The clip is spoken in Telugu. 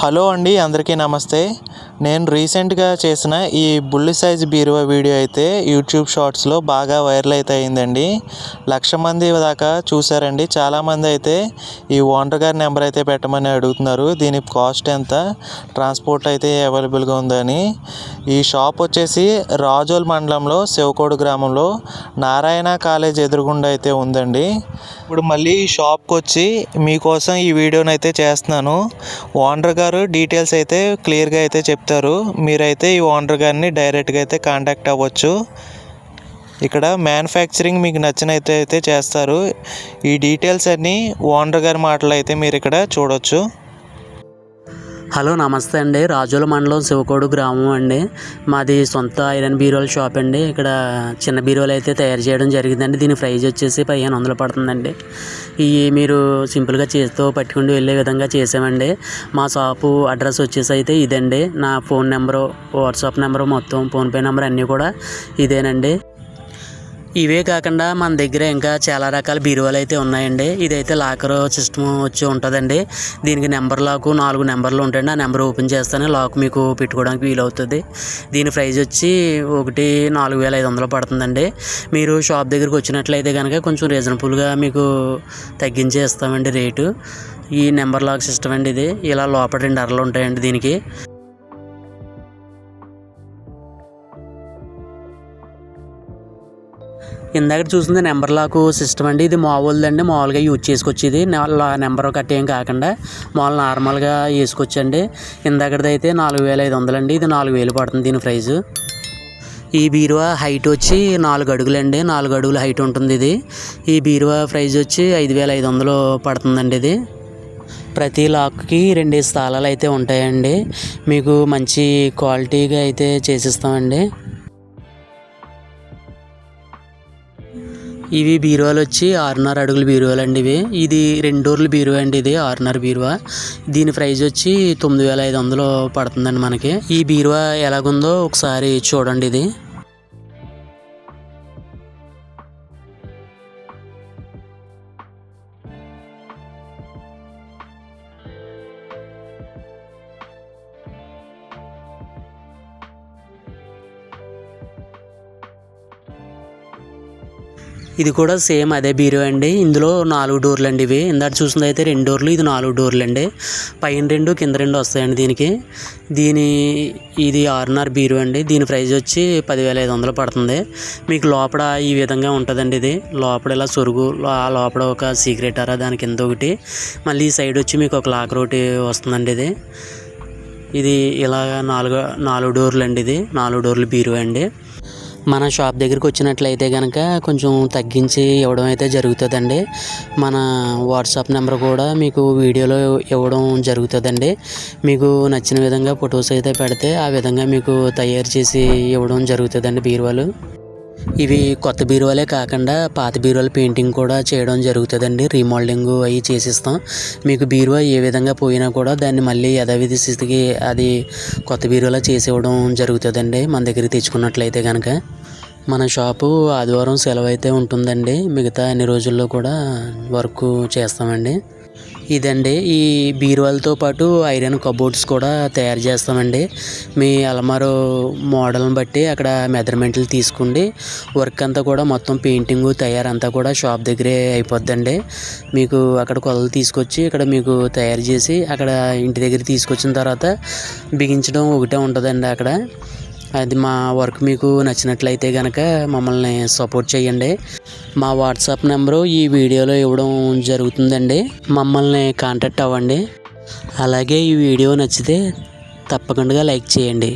హలో అండి అందరికీ నమస్తే. నేను రీసెంట్గా చేసిన ఈ బుల్లి సైజ్ బీరువా వీడియో అయితే యూట్యూబ్ షార్ట్స్లో బాగా వైరల్ అయితే అయిందండి. లక్ష మంది దాకా చూసారండి చాలామంది అయితే ఈ ఓనర్ గారి నెంబర్ అయితే పెట్టమని అడుగుతున్నారు. దీని కాస్ట్ ఎంత? ట్రాన్స్పోర్ట్ అయితే అవైలబుల్గా ఉందని ఈ షాప్ వచ్చేసి రాజోల్ మండలంలో శివకోడు గ్రామంలో నారాయణ కాలేజ్ ఎదురుగుండా అయితే ఉందండి. ఇప్పుడు మళ్ళీ ఈ షాప్కి వచ్చి మీకోసం ఈ వీడియోనైతే అయితే చేస్తున్నాను. ఓనర్గా గారు డీటెయిల్స్ అయితే క్లియర్గా అయితే చెప్తారు. మీరైతే ఈ ఓనర్ గారిని డైరెక్ట్గా అయితే కాంటాక్ట్ అవ్వచ్చు. ఇక్కడ మ్యానుఫ్యాక్చరింగ్ మీకు నచ్చినైతే అయితే చేస్తారు. ఈ డీటెయిల్స్ అన్నీ ఓనర్ గారి మాటలు అయితే మీరు ఇక్కడ చూడొచ్చు. హలో నమస్తే అండి. రాజుల మండలం శివకోడు గ్రామం అండి. మాది సొంత ఐరన్ బీరోల షాప్ అండి. ఇక్కడ చిన్న బీరోలు అయితే తయారు చేయడం జరిగిందండి. దీని ప్రైజ్ వచ్చేసి పదిహేను వందలు పడుతుందండి. ఇవి మీరు సింపుల్గా చేతితో పట్టుకుని వెళ్ళే విధంగా చేసామండి. మా షాపు అడ్రస్ వచ్చేసి అయితే ఇదండి. నా ఫోన్ నెంబరు వాట్సాప్ నెంబరు మొత్తం ఫోన్పే నెంబర్ అన్నీ కూడా ఇదేనండి. ఇవే కాకుండా మన దగ్గర ఇంకా చాలా రకాల బీరువాలు అయితే ఉన్నాయండి. ఇదైతే లాకర్ సిస్టమ్ వచ్చి ఉంటుందండి. దీనికి నెంబర్ లాకు నాలుగు నెంబర్లు ఉంటాయండి. ఆ నెంబర్ ఓపెన్ చేస్తేనే లాక్ మీకు పెట్టుకోవడానికి వీలవుతుంది. దీని ప్రైస్ వచ్చి ఒకటి నాలుగు వేల ఐదు వందలు పడుతుందండి. మీరు షాప్ దగ్గరికి వచ్చినట్లయితే కనుక కొంచెం రీజనబుల్గా మీకు తగ్గించే ఇస్తామండి రేటు. ఈ నెంబర్ లాక్ సిస్టమ్ అండి ఇది. ఇలా లోపల రెండు అరలు ఉంటాయండి దీనికి. ఇందాక చూసింది నెంబర్ లాకు సిస్టమ్ అండి. ఇది మామూలుదండి మామూలుగా యూజ్ చేసుకోవచ్చు ఇది నెంబర్ కట్ ఏం కాకుండా మామూలు నార్మల్గా వేసుకోవచ్చండి ఇందాకది అయితే నాలుగు వేల ఐదు వందలండి ఇది నాలుగు వేలు పడుతుంది దీని ప్రైజు. ఈ బీరువా హైట్ వచ్చి నాలుగు అడుగులండి. నాలుగు అడుగుల హైట్ ఉంటుంది ఇది. ఈ బీరువా ప్రైజ్ వచ్చి ఐదు వేల ఐదు వందలు పడుతుందండి ఇది. ప్రతి లాక్కి రెండు స్థానాలు అయితే ఉంటాయండి. మీకు మంచి క్వాలిటీగా అయితే చేసిస్తామండి. ఇవి బీరువాలు వచ్చి ఆరున్నర అడుగుల బీరువాలు అండి ఇవి. ఇది రెండు డోర్ల బీరువా అండి ఇది ఆరున్నర బీరువా. దీని ప్రైస్ వచ్చి తొమ్మిది వేల ఐదు వందలు పడుతుందండి మనకి. ఈ బీరువా ఎలాగుందో ఒకసారి చూడండి ఇది. ఇది కూడా సేమ్ అదే బీరో అండి. ఇందులో నాలుగు డోర్లు అండి ఇవి. ఇందాక చూసింది అయితే రెండు డోర్లు ఇది నాలుగు డోర్లు అండి. పైన రెండు కింద రెండు వస్తాయండి దీనికి. దీని ఇది ఆర్ఎన్ఆర్ బీరో అండి. దీని ప్రైస్ వచ్చి పదివేల ఐదు వందలు పడుతుంది. మీకు లోపల ఈ విధంగా ఉంటుందండి ఇది. లోపల ఇలా సొరుగు ఆ లోపల ఒక సీక్రెట్ అరా దాని కింద ఒకటి. మళ్ళీ ఈ సైడ్ వచ్చి మీకు ఒక లాకర్ ఒకటి వస్తుందండి ఇది. ఇది ఇలా నాలుగు నాలుగు డోర్లు అండి ఇది. నాలుగు డోర్లు బీరో అండి. మన షాప్ దగ్గరికి వచ్చినట్లయితే కనుక కొంచెం తగ్గించి ఇవ్వడం అయితే జరుగుతుందండి. మన వాట్సాప్ నెంబర్ కూడా మీకు వీడియోలో ఇవ్వడం జరుగుతుందండి. మీకు నచ్చిన విధంగా ఫొటోస్ అయితే పెడితే ఆ విధంగా మీకు తయారు చేసి ఇవ్వడం జరుగుతుందండి బీరువాలు. ఇవి కొత్త బీరువాలే కాకుండా పాత బీరువాల పెయింటింగ్ కూడా చేయడం జరుగుతుందండి. రీమోల్డింగ్ అవి చేసిస్తాం. మీకు బీరువా ఏ విధంగా పోయినా కూడా దాన్ని మళ్ళీ యథావిధి స్థితికి అది కొత్త బీరువాలా చేసి ఇవ్వడం జరుగుతుందండి. మన దగ్గర తెచ్చుకున్నట్లయితే కనుక మన షాపు ఆదివారం సెలవు అయితే ఉంటుందండి. మిగతా అన్ని రోజుల్లో కూడా వర్క్ చేస్తామండి. ఇదండి. ఈ బీరువాలతో పాటు ఐరన్ కబోర్డ్స్ కూడా తయారు చేస్తామండి. మీ అలమారు మోడల్ని బట్టి అక్కడ మెజర్మెంట్లు తీసుకుండి వర్క్ అంతా కూడా మొత్తం పెయింటింగ్ తయారంతా కూడా షాప్ దగ్గరే అయిపోద్దండి. మీకు అక్కడ కొలలు తీసుకొచ్చి ఇక్కడ మీకు తయారు చేసి అక్కడ ఇంటి దగ్గర తీసుకొచ్చిన తర్వాత బిగించడం ఒకటే ఉంటుందండి అక్కడ. అది మా వర్క్ మీకు నచ్చినట్లయితే కనుక మమ్మల్ని సపోర్ట్ చేయండి. మా వాట్సాప్ నెంబరు ఈ వీడియోలో ఇవ్వడం జరుగుతుందండి. మమ్మల్ని కాంటాక్ట్ అవ్వండి. అలాగే ఈ వీడియో నచ్చితే తప్పకుండా లైక్ చేయండి.